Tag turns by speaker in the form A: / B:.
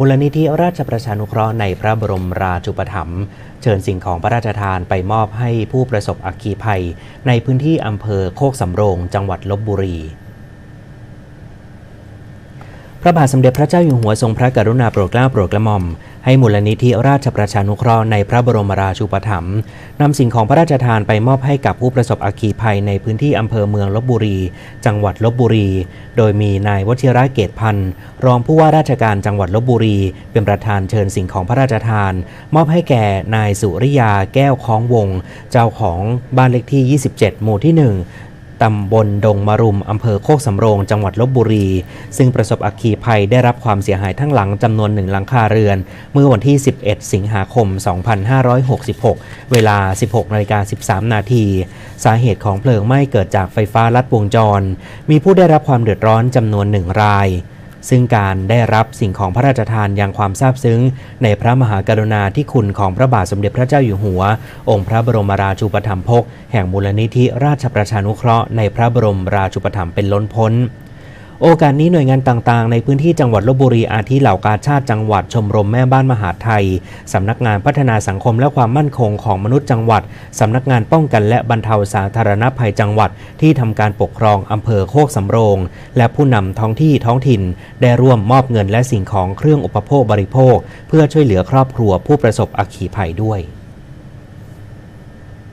A: มูลนิธิราชประชานุเคราะห์ในพระบรมราชูปถัมภ์เชิญสิ่งของพระราชทานไปมอบให้ผู้ประสบอัคคีภัย ในพื้นที่อำเภอโคกสำโรง จังหวัดลบบุรี พระบาทสมเด็จพระเจ้าอยู่หัวทรงพระกรุณาโปรดเกล้าโปรดกระหม่อม ให้มูลนิธิราชประชานุเคราะห์ในพระบรมราชูปถัมภ์นำสิ่งของพระราชทานไปมอบให้กับผู้ประสบอัคคีภัยในพื้นที่อำเภอเมืองลบบุรี จังหวัดลบบุรี โดยมีนายวชิระเกตพันธ์รองผู้ว่าราชการจังหวัดลบบุรี เป็นประธานเชิญสิ่งของพระราชทาน มอบให้แก่นายสุริยาแก้วคล้องวง เจ้าของบ้านเลขที่ 27 หมู่ที่ 1 ตำบลดงมรุม อำเภอโคกสำโรง จังหวัดลบบุรี ซึ่งประสบอัคคีภัยได้รับความเสียหายทั้งหลังจำนวนหนึ่งหลังคาเรือน เมื่อวันที่ 11 สิงหาคม 2566 เวลา 16นาฬิกา13 นาที สาเหตุของเพลิงไหม้เกิดจากไฟฟ้าลัดวงจร มีผู้ได้รับความเดือดร้อนจำนวนหนึ่งราย ซึ่งการได้รับสิ่งของพระราชทานอย่างความซาบซึ้ง ในพระมหากรุณาธิคุณของพระบาทสมเด็จพระเจ้าอยู่หัว องค์พระบรมราชูปถัมภกแห่งมูลนิธิราชประชานุเคราะห์ในพระบรมราชูปถัมภ์เป็นล้นพ้น โอกาสนี้หน่วยงานต่างๆ ในพื้นที่จังหวัดลบบุรีอาทิเหล่ากาชาติจังหวัดชมรมแม่บ้านมหาไทย สำนักงานพัฒนาสังคมและความมั่นคงของมนุษย์จังหวัด สำนักงานป้องกันและบรรเทาสาธารณภัยจังหวัด ที่ทำการปกครองอำเภอโคกสำโรง และผู้นำท้องที่ท้องถิ่น ได้ร่วมมอบเงินและสิ่งของเครื่องอุปโภคบริโภค เพื่อช่วยเหลือครอบครัวผู้ประสบอัคคีภัยด้วย